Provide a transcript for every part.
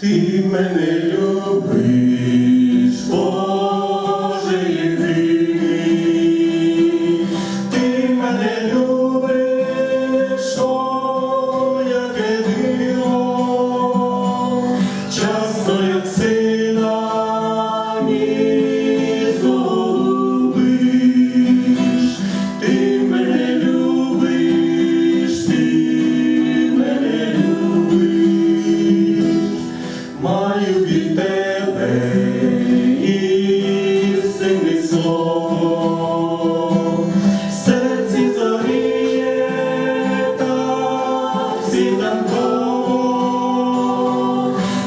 Ти мене любиш, Боже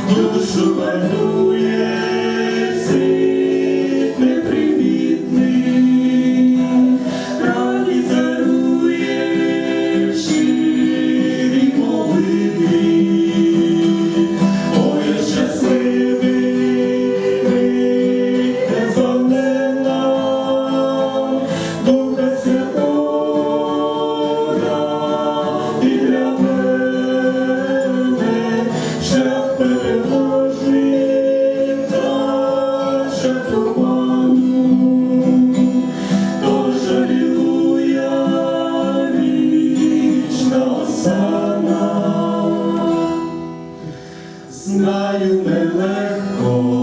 душу вальнує Знаю, нелегко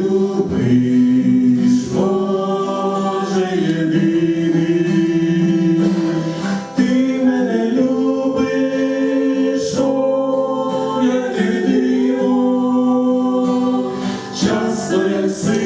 see.